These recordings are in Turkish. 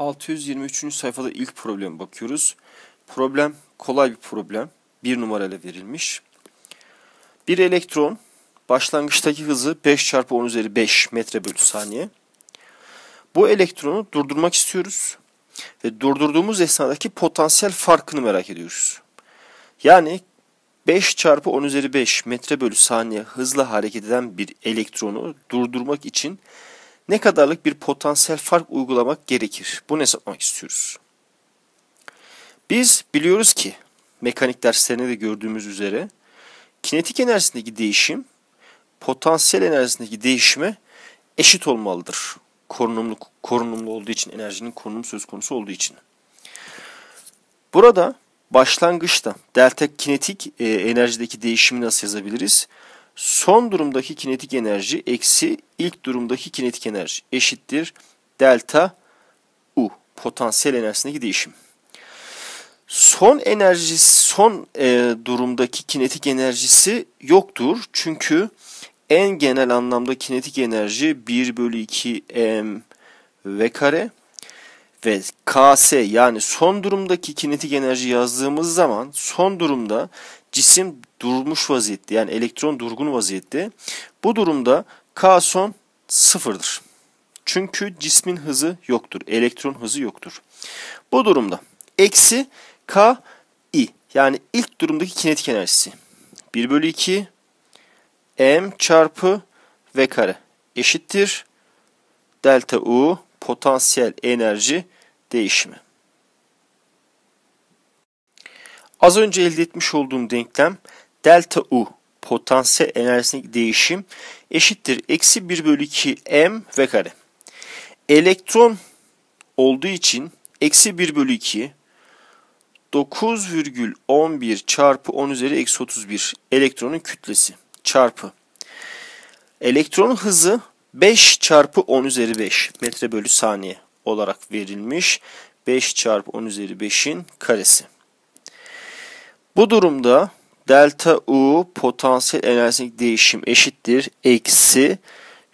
623. sayfada ilk probleme bakıyoruz. Problem kolay bir problem. Bir numarayla verilmiş. Bir elektron başlangıçtaki hızı 5 çarpı 10 üzeri 5 metre bölü saniye. Bu elektronu durdurmak istiyoruz. Ve durdurduğumuz esnadaki potansiyel farkını merak ediyoruz. Yani 5 çarpı 10 üzeri 5 metre bölü saniye hızla hareket eden bir elektronu durdurmak için ne kadarlık bir potansiyel fark uygulamak gerekir? Bunu hesapmak istiyoruz. Biz biliyoruz ki mekanik derslerinde de gördüğümüz üzere kinetik enerjisindeki değişim potansiyel enerjisindeki değişime eşit olmalıdır. Korunumlu, korunumlu olduğu için, enerjinin korunumu söz konusu olduğu için. Burada başlangıçta delta kinetik e, enerjideki değişimi nasıl yazabiliriz? Son durumdaki kinetik enerji eksi ilk durumdaki kinetik enerji eşittir delta U potansiyel enerjisindeki değişim. Son enerji son e, durumdaki kinetik enerjisi yoktur. Çünkü en genel anlamda kinetik enerji 1 bölü 2 m v kare ve ks yani son durumdaki kinetik enerji yazdığımız zaman son durumda cisim durmuş vaziyette yani elektron durgun vaziyette. Bu durumda K son sıfırdır. Çünkü cismin hızı yoktur. Elektron hızı yoktur. Bu durumda eksi K I yani ilk durumdaki kinetik enerjisi 1 bölü 2 M çarpı V kare eşittir delta U potansiyel enerji değişimi. Az önce elde etmiş olduğum denklem delta U potansiyel enerjisindeki değişim eşittir. Eksi 1 bölü 2 M V kare. Elektron olduğu için eksi 1 bölü 2 9,11 çarpı 10 üzeri eksi 31 elektronun kütlesi çarpı elektronun hızı 5 çarpı 10 üzeri 5 metre bölü saniye olarak verilmiş. 5 çarpı 10 üzeri 5'in karesi. Bu durumda delta U potansiyel enerjisindeki değişim eşittir. Eksi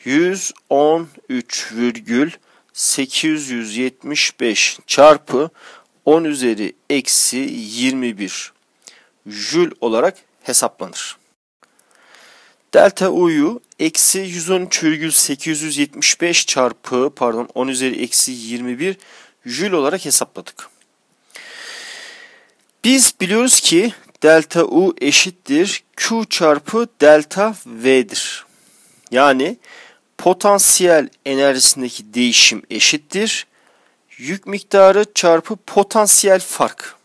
113,875 çarpı 10 üzeri eksi 21 jül olarak hesaplanır. Delta U'yu eksi 113,875 çarpı pardon 10 üzeri eksi 21 jül olarak hesapladık. Biz biliyoruz ki delta U eşittir Q çarpı delta V'dir. Yani potansiyel enerjisindeki değişim eşittir. Yük miktarı çarpı potansiyel fark.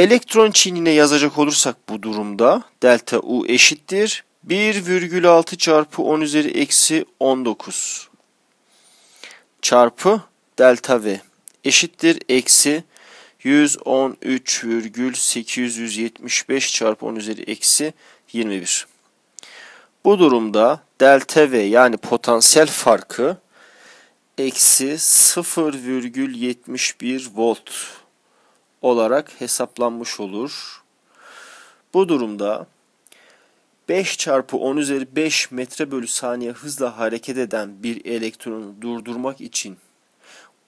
Elektron çiğnine yazacak olursak bu durumda delta U eşittir. 1,6 çarpı 10 üzeri eksi 19 çarpı delta V eşittir eksi 113,875 çarpı 10 üzeri eksi 21. Bu durumda delta V yani potansiyel farkı eksi 0,71 volt olarak hesaplanmış olur. Bu durumda 5 çarpı 10 üzeri 5 metre bölü saniye hızla hareket eden bir elektronu durdurmak için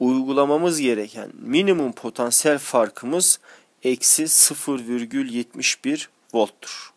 uygulamamız gereken minimum potansiyel farkımız eksi 0,71 volttur.